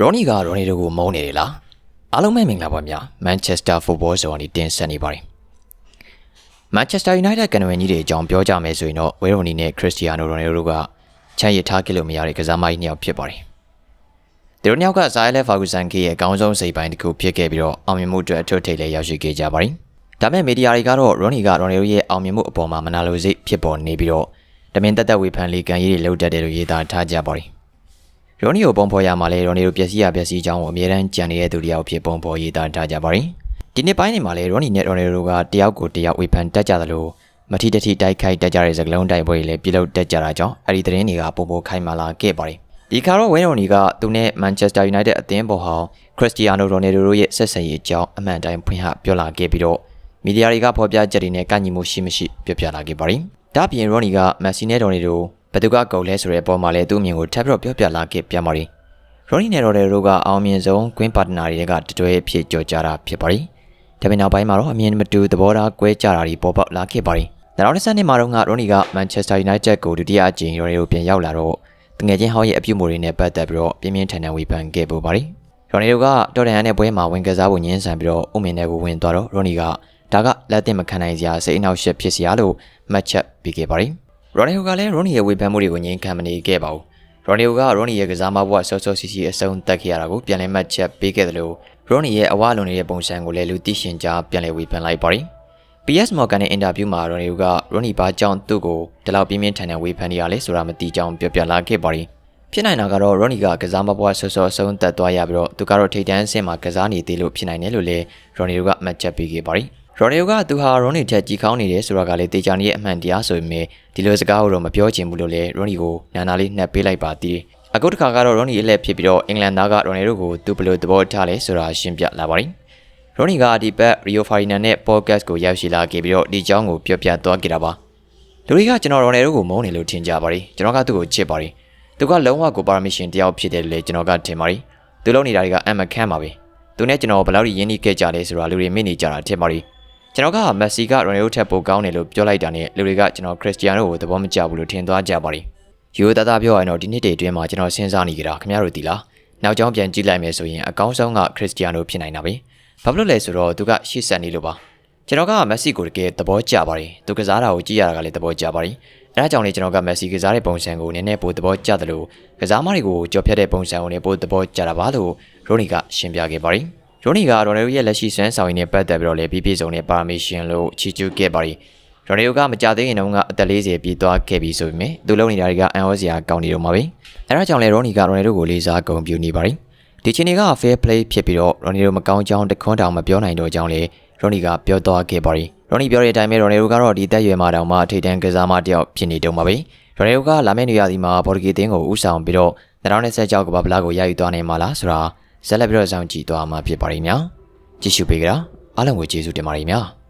ရော်နီကရော်နီတို့ကိုမုန်းနေတယ်လားအားလုံးပဲမင်္ဂလာပါဗျာမန်ချက်စတာဖုတ်ဘောဆိုကနေတင်ဆက်နေပါတယ်မန်ချက်စတာယူနိုက်တက်ကန်ဝင်ကြီးတွေအကြောင်းပြောကြမယ်ဆိုရင်တော့ဝဲရိုနီနဲ့ခရစ္စတီယာနိုရိုနယ်ဒိုတို့ကချန်ရထားခဲ့လို့မရတဲ့ကစားမကြီးနှစ်ယောက်ဖြစ်ပါတယ်သူတို့နှစ်ယောက်ကဇာယလက်ဖာဂူဆန်ကေရဲ့အကောင်းဆုံးစိတ်ပိုင်းတစ်ခုဖြစ်ခဲ့ပြီးတော့အောင်မြင်မှုအတွက်အထွတ်ထိပ်လည်းရောက်ရှိခဲ့ကြပါတယ်ဒါပေမဲ့မီဒီယာတွေကတော့ရော်နီကရော်နယ်ဒိုရဲ့အောင်မြင်မှုအပေါ်မှာမနာလိုစိတ်ဖြစ်ပေါ်နေပြီးတော့တမင်တက်တက်ဝေဖန်လေးကန်ရေးတွေလှုပ်တတ်တယ်လို့ရေးသားထားကြပါတယ် ရော်နီကိုပုံဖော်ရမှာလဲရော်နီကိုပျက်စီးရပျက်စီးကြောင်းကိုအမြဲတမ်းကြံနေတဲ့သူတစ်ယောက်ဖြစ်ပုံဖော်ရေးသားထားကြပါတယ်ဒီနေ့ပိုင်းနေမှာလဲရော်နီနဲ့ရော်နယ်ဒိုကတယောက်ကိုတယောက်ဝေဖန်တတ်ကြသလိုမထီတထီတိုက်ခိုက်တတ်ကြတဲ့စကလုံးတိုက်ပွဲတွေလည်းပြုလုပ်တတ်ကြတာကြောင့်အဲ့ဒီသတင်းတွေကပုံပုံခိုင်းမှလာခဲ့ပါတယ်ဒီခါတော့ဝင်းရော်နီကသူနဲ့မန်ချက်စတာယူနိုက်တက်အသင်းပေါ်ဟောင်းခရစ္စတီယာနိုရိုနယ်ဒိုတို့ရဲ့ဆက်ဆံရေးအကြောင်းအမှန်တိုင်းဖွင့်ဟပြောလာခဲ့ပြီးတော့မီဒီယာတွေကဖော်ပြချက်တွေနဲ့ကန့်ညီမှုရှိမရှိပြောပြလာခဲ့ပါတယ်။ဒါ့အပြင်ရော်နီကမက်ဆီနဲ့ဒေါ်နီတို့ ဘယ်သူကကုန်လဲဆိုတဲ့အပေါ်မှာလည်းသူ့အမြင်ကိုထပ်ပြီးတော့ပြောပြလာခဲ့ပြန်ပါတယ်။ရော်နီနဲ့ဒေါ်နယ်တို့ကအောင်မြင်ဆုံးကွင်းပါတနာတွေကတတွဲဖြစ်ကြော်ကြတာဖြစ်ပါတယ်။ဒါပေမဲ့နောက်ပိုင်းမှာတော့အမြင်မတူသဘောထားကွဲကြတာတွေပေါ်ပေါက်လာခဲ့ပါတယ်။နောက်တစ်ဆက်နှစ်မှာတော့ရော်နီကမန်ချက်စတာယူနိုက်တက်ကိုဒုတိယအကြိမ်ရော်နီတို့ပြန်ရောက်လာတော့တငယ်ချင်းဟောင်းရဲ့အပြုတ်မှုတွေနဲ့ပတ်သက်ပြီးတော့ပြင်းပြင်းထန်ထန်ဝေဖန်ခဲ့ပူပါတယ်။ရော်နီတို့ကတော်တန်ရန်နဲ့ပွဲမှာဝင်ကစားဖို့ညှင်းဆန်ပြီးတော့အုံမင်တွေကိုဝင်သွားတော့ရော်နီကဒါကလက်တင်မခံနိုင်စရာစိတ်အနှောက်အယှက်ဖြစ်စရာလို့မှတ်ချက်ပေးခဲ့ပါတယ်။ ရော်နီဟိုကလည်းရော်နီရဲ့ဝေဖန်မှုတွေကိုငြင်းခံမနေခဲ့ပါဘူး။ရော်နီဟိုကရော်နီရဲ့ကစားမဘဝဆော့ဆော့စီစီအဆုံးသတ်ခဲ့ရတာကိုပြန်လည်မှတ်ချက်ပေးခဲ့တယ်လို့ရော်နီရဲ့အဝလွန်နေတဲ့ပုံစံကိုလည်းလူသိရှင်ကြားပြန်လည်ဝေဖန်လိုက်ပါတယ်။ PS Morgan ရဲ့အင်တာဗျူးမှာရော်နီဟိုကရော်နီဘာကြောင့်သူ့ကိုဒီလောက်ပြင်းပြင်းထန်ထန်ဝေဖန်နေရလဲဆိုတာမသိကြောင်းပြောပြလာခဲ့ပါတယ်။ဖြစ်နိုင်တာကတော့ရော်နီကကစားမဘွားဆော့ဆော့ဆုံးသက်သွားရပြီးတော့သူကတော့ထိတ်တန်းအဆင့်မှာကစားနေသေးလို့ဖြစ်နိုင်တယ်လို့လည်းရော်နီတို့ကမှတ်ချက်ပေးခဲ့ပါတယ်။ ရော်နီတို့ကသူဟာရော်နီထက်ကြီးကောင်းနေတယ်ဆိုတာကလည်းတေချာနေရဲ့အမှန်တရားဆိုပေမဲ့ဒီလိုစကားကိုတော့မပြောချင်ဘူးလို့လည်းရော်နီကိုနာနာလေးနှက်ပေးလိုက်ပါသေးတယ်။အခုတစ်ခါကတော့ရော်နီအလှည့်ဖြစ်ပြီးတော့အင်္ဂလန်သားကရော်နီတို့ကိုသူဘယ်လိုသဘောထားလဲဆိုတာရှင်းပြလာပါတယ်။ရော်နီကဒီဘက်ရီယိုဖာရီနန်နဲ့ပေါ့ကတ်ကိုရောက်ရှိလာခဲ့ပြီးတော့ဒီအကြောင်းကိုပြောပြသွားခဲ့တာပါ။လူတွေကကျွန်တော်ရော်နီတို့ကိုမုန်းတယ်လို့ထင်ကြပါတယ်။ကျွန်တော်ကသူ့ကိုချစ်ပါတယ်။သူကလုံးဝကိုပါမရှင်တယောက်ဖြစ်တယ်လို့လည်းကျွန်တော်ကထင်ပါတယ်။သူလုပ်နေတာတွေကအမခန့်ပါပဲ။သူနဲ့ကျွန်တော်ဘယ်လောက်ရင်းနှီးခဲ့ကြလဲဆိုတာလူတွေမေ့နေကြတာထင်ပါတယ်။ ကျွန်တော်ကမက်ဆီကရိုနယ်ဒိုထက်ပိုကောင်းတယ်လို့ပြောလိုက်တာနဲ့လူတွေကကျွန်တော်ခရစ္စတီယာနိုကိုသဘောမကျဘူးလို့ထင်သွားကြပါတယ်။ယူသားသားပြောရရင်တော့ဒီနှစ်တည်းအတွင်းမှာကျွန်တော်စဉ်းစားနေကြတာခင်ဗျားတို့ဒီလား။နောက်ကြောင်းပြန်ကြည့်လိုက်မယ်ဆိုရင်အကောင်းဆုံးကခရစ္စတီယာနိုဖြစ်နိုင်တာပဲ။ဘာဖြစ်လို့လဲဆိုတော့သူကရှေ့ဆက်နေလို့ပါ။ကျွန်တော်ကမက်ဆီကိုတကယ်သဘောကျပါတယ်။သူကစားတာကိုကြည့်ရတာကလည်းသဘောကျပါတယ်။အဲဒါကြောင့်လေကျွန်တော်ကမက်ဆီကစားတဲ့ပုံစံကိုနည်းနည်းပိုသဘောကျတယ်လို့ကစားမတွေကိုကြော်ဖြတ်တဲ့ပုံစံကိုလည်းပိုသဘောကျတာပါလို့ရိုနီကရှင်းပြခဲ့ပါတယ်။ ရိုနီကရော်နယ်ရဲ့လက်ရှိဆွမ်းဆောင်ရည်နဲ့ပတ်သက်ပြီးတော့လည်းပြည့်ပြည့်စုံတဲ့ပါမီရှင်လို့ချီးကျူးခဲ့ပါတယ်။ရို်နယ်ကမကြသေးခင်တုန်းကအသက်40ပြည့်သွားခဲ့ပြီဆိုပေမဲ့သူလုံနေတာတွေကအန်ဟောစရာကောင်းနေတော့မှာပဲ။အဲဒါကြောင့်လေရိုနီကရို်နယ်ကိုလေးစားဂုဏ်ပြုနေပါတယ်။ဒီချိန်တွေက fair play ဖြစ်ပြီးတော့ရို်နယ်မကောင်းကြောင်းတခွန်းတောင်မပြောနိုင်တော့ကြောင်းလေရိုနီကပြောသွားခဲ့ပါတယ်။ရိုနီပြောတဲ့အတိုင်းပဲရိုနယ်ကတော့ဒီတက်ရွယ်မှာတောင်မှထိတ်တန်းကစားမတယောက်ဖြစ်နေတုံးပါပဲ။ရိုနယ်ကလာမယ့်နေရာဒီမှာဘော်ဒဂီတင်းကိုဥဆောင်ပြီးတော့2020ကျောက်ကဘာဗလာကိုရယူသွားနိုင်မှာလားဆိုတာ ဆက်လက်ပြီးတော့စောင့်ကြည့်သွားမှာဖြစ်ပါတယ်များ။ကြည့်ရှုပေးကြတာအားလုံးကိုကျေးဇူးတင်ပါတယ်များ။